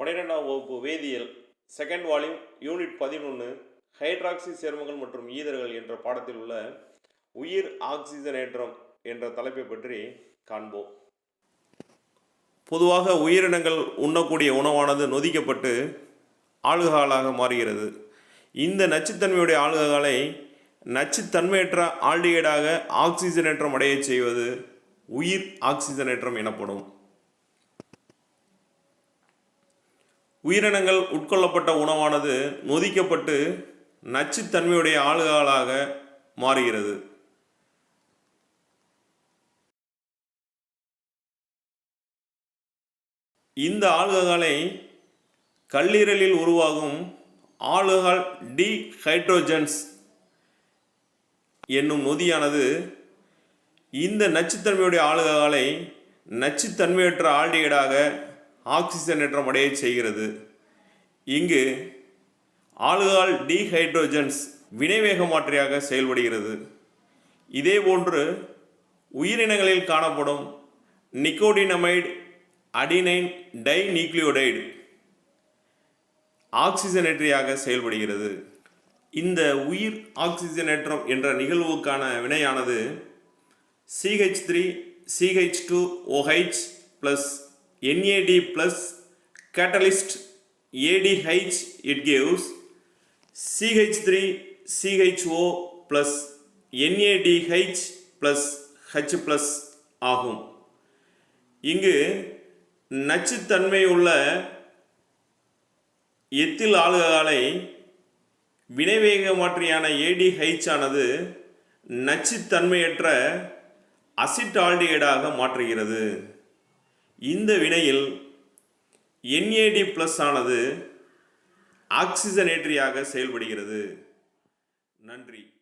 பன்னிரெண்டாம் வகுப்பு வேதியியல் செகண்ட் வால்யூம் யூனிட் பதினொன்று ஹைட்ராக்சி சேர்மங்கள் மற்றும் ஈதர்கள் என்ற பாடத்தில் உள்ள உயிர் ஆக்சிஜனேற்றம் என்ற தலைப்பை பற்றி காண்போம். பொதுவாக உயிரினங்கள் உண்ணக்கூடிய உணவானது நொதிக்கப்பட்டு ஆல்கஹாலாக மாறுகிறது. இந்த நச்சுத்தன்மையுடைய ஆல்கஹாலை நச்சுத்தன்மையற்ற ஆல்டிகைடாக ஆக்சிஜனேற்றம் அடையச் செய்வது உயிர் ஆக்சிஜனேற்றம் எனப்படும். உயிரினங்கள் உட்கொள்ளப்பட்ட உணவானது நொதிக்கப்பட்டு நச்சுத்தன்மையுடைய ஆளுகாலாக மாறுகிறது. இந்த ஆல்கஹாலை கல்லீரலில் உருவாகும் ஆல்கஹால் டி ஹைட்ரோஜன்ஸ் என்னும் நொதியானது இந்த நச்சுத்தன்மையுடைய ஆளுகாலை நச்சுத்தன்மையற்ற ஆல்டிகைடாக ஆக்சிஜனேற்றம் அடைய செய்கிறது. இங்கு ஆல்கால் டீஹைட்ரோஜன்ஸ் வினைவேக மாற்றியாக செயல்படுகிறது. இதேபோன்று உயிரினங்களில் காணப்படும் நிக்கோடினமைடு அடினைன் டை நியூக்ளியோடைடு ஆக்சிஜனேற்றியாக செயல்படுகிறது. இந்த உயிர் ஆக்சிஜனேற்றம் என்ற நிகழ்வுக்கான வினையானது CH three CH two OH plus NAD plus catalyst ADH it gives CH3 CHO plus NADH plus H plus ஆகும். இங்கு நச்சுத்தன்மை உள்ள எத்தில் ஆளுகாலை வினைவேக மாற்றியான ஏடிஹெச் ஆனது நச்சுத்தன்மையற்ற அசிட்டால்டிகைடாக மாற்றுகிறது. இந்த வினையில் என்ஏடி ப்ளஸ் ஆனது ஆக்சிஜனேற்றியாக செயல்படுகிறது. நன்றி.